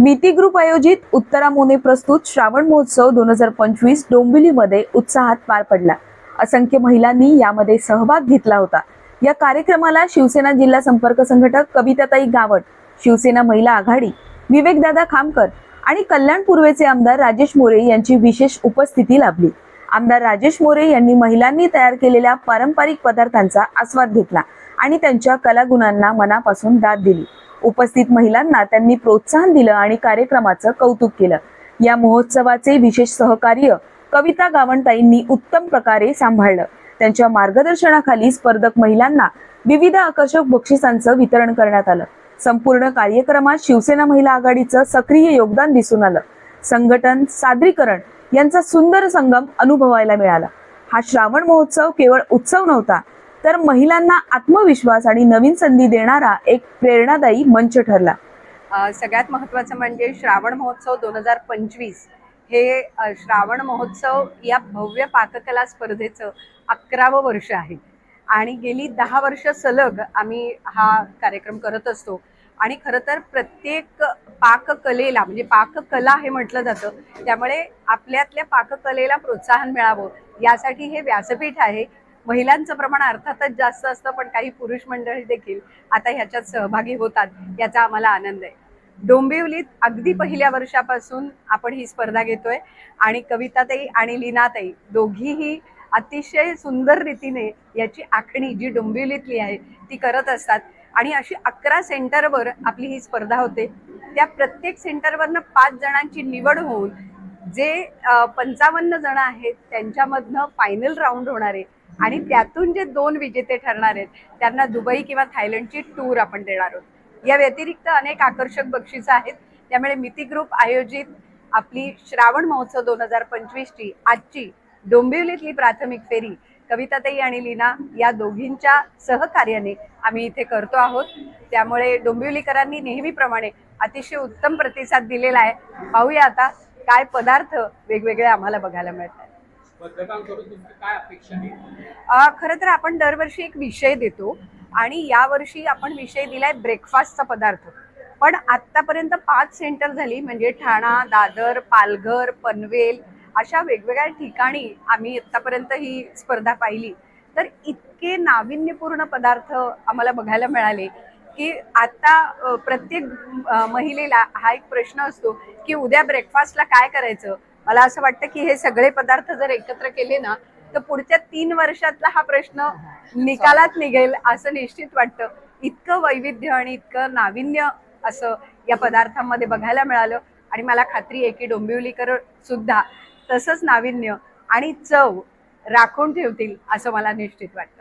मिती ग्रुप आयोजित उत्तरा मोने प्रस्तुत श्रावण महोत्सव दोन हजार पंचवीस डोंबिवलीमध्ये उत्साहात पार पडला. असंख्य महिलांनी यामध्ये सहभाग घेतला होता. या कार्यक्रमाला शिवसेना जिल्हा संपर्क संघटक कविताताई गावट शिवसेना महिला आघाडी विवेकदादा खामकर आणि कल्याण पूर्वेचे आमदार राजेश मोरे यांची विशेष उपस्थिती लाभली. आमदार राजेश मोरे यांनी महिलांनी तयार केलेल्या पारंपरिक पदार्थांचा आस्वाद घेतला. आणि त्यांच्या कलागुणांना मनापासून दाद दिली. उपस्थित महिलांना त्यांनी प्रोत्साहन दिलं आणि कार्यक्रमाचं कौतुक केलं. या महोत्सवाचे विशेष सहकार्य कविता गावणताईंनी उत्तम प्रकारे सांभाळलं. त्यांच्या मार्गदर्शनाखाली स्पर्धक महिलांना विविध आकर्षक बक्षिसांचं वितरण करण्यात आलं. संपूर्ण कार्यक्रमात शिवसेना महिला आघाडीचं सक्रिय योगदान दिसून आलं. संघटन सादरीकरण यांचा सुंदर संगम अनुभवायला मिळाला. हा श्रावण महोत्सव केवळ उत्सव नव्हता तर महिलांना आत्मविश्वास आणि नवीन संधी देणारा एक प्रेरणादायी मंच ठरला. सगळ्यात महत्त्वाचं म्हणजे श्रावण महोत्सव दोन हजार पंचवीस. हे श्रावण महोत्सव या भव्य पाककला स्पर्धेचं अकरावं वर्ष आहे. आणि गेली दहा वर्ष सलग आम्ही हा कार्यक्रम करत असतो. आणि खरं तर प्रत्येक पाककलेला म्हणजे पाककला हे म्हटलं जातं त्यामुळे आपल्यातल्या पाककलेला प्रोत्साहन मिळावं यासाठी हे व्यासपीठ आहे. महिलांचं प्रमाण अर्थातच जास्त असतं पण काही पुरुष मंडळी देखील आता ह्याच्यात सहभागी होतात याचा आम्हाला आनंद आहे. डोंबिवलीत अगदी पहिल्या वर्षापासून आपण ही स्पर्धा घेतोय आणि कविताताई आणि लीनाताई दोघीही अतिशय सुंदर रीतीने याची आखणी जी डोंबिवलीतली आहे ती करत असतात. आणि अशी अकरा सेंटरवर आपली ही स्पर्धा होते. त्या प्रत्येक सेंटरवरनं पाच जणांची निवड होऊन जे पंचावन्न जण आहेत त्यांच्यामधनं फायनल राऊंड होणार आहे. आणि त्यातून जे दोन विजेते ठरणार आहेत त्यांना दुबई किंवा थायलंडची टूर आपण देणार आहोत. या व्यतिरिक्त अनेक आकर्षक बक्षिसं आहेत. त्यामुळे मिती ग्रुप आयोजित आपली श्रावण महोत्सव दोन हजार पंचवीसची आजची डोंबिवलीतली प्राथमिक फेरी कविताताई आणि लीना या दोघींच्या सहकार्याने आम्ही इथे करतो आहोत. त्यामुळे डोंबिवलीकरांनी नेहमीप्रमाणे अतिशय उत्तम प्रतिसाद दिलेला आहे. पाहूया आता काय पदार्थ वेगवेगळे आम्हाला बघायला मिळतात. खरं तर आपण दरवर्षी एक विषय देतो आणि यावर्षी आपण विषय दिलाय ब्रेकफास्टचा पदार्थ. पण आत्तापर्यंत पाच सेंटर झाली म्हणजे ठाणा दादर पालघर पनवेल अशा वेगवेगळ्या ठिकाणी आम्ही आत्तापर्यंत ही स्पर्धा पाहिली. तर इतके नाविन्यपूर्ण पदार्थ आम्हाला बघायला मिळाले की आता प्रत्येक महिलेला हा एक प्रश्न असतो की उद्या ब्रेकफास्टला काय करायचं? मला असं वाटतं की हे सगळे पदार्थ जर एकत्र केले ना तर पुढच्या तीन वर्षातला हा प्रश्न निकालात निघेल असं निश्चित वाटतं. इतकं वैविध्य आणि इतकं नाविन्य असं या पदार्थांमध्ये बघायला मिळालं. आणि मला खात्री आहे की डोंबिवलीकर सुद्धा तसंच नाविन्य आणि चव राखून ठेवतील असं मला निश्चित वाटतं.